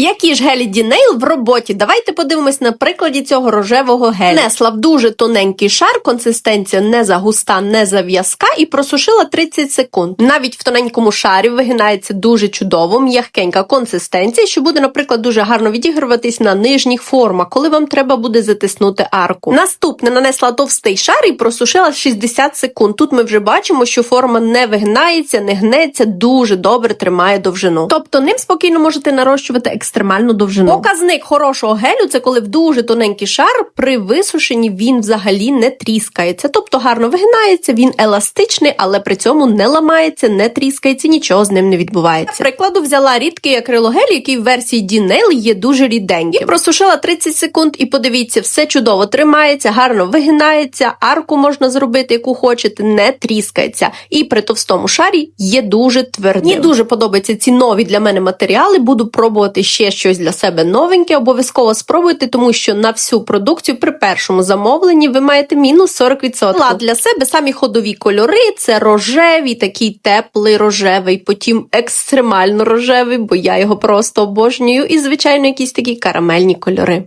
Які ж гелі Дінейл в роботі? Давайте подивимось на прикладі цього рожевого гелю. Несла в дуже тоненький шар, консистенція не загуста, не зав'язка і просушила 30 секунд. Навіть в тоненькому шарі вигинається дуже чудово, м'ягкенька консистенція, що буде, наприклад, дуже гарно відігруватись на нижніх формах, коли вам треба буде затиснути арку. Наступне нанесла товстий шар і просушила 60 секунд. Тут ми вже бачимо, що форма не вигинається, не гнеться, дуже добре тримає довжину. Тобто ним спокійно можете нарощувати екстремальну довжину. Показник хорошого гелю це коли в дуже тоненький шар при висушенні він взагалі не тріскається. Тобто гарно вигинається, він еластичний, але при цьому не ламається, не тріскається, нічого з ним не відбувається. Прикладу взяла рідкий акрилогель, який в версії Dinail є дуже ріденький. І просушила 30 секунд, і подивіться, все чудово тримається, гарно вигинається, арку можна зробити, яку хочете, не тріскається. І при товстому шарі є дуже твердим. Мені дуже подобаються ці нові для мене матеріали. Буду пробувати ще щось для себе новеньке. Обов'язково спробуйте, тому що на всю продукцію при першому замовленні ви маєте мінус 40%. Ла для себе самі ходові кольори це рожевий, такий теплий рожевий, потім екстремально рожевий, бо я його просто обожнюю. І звичайно, якісь такі карамельні кольори.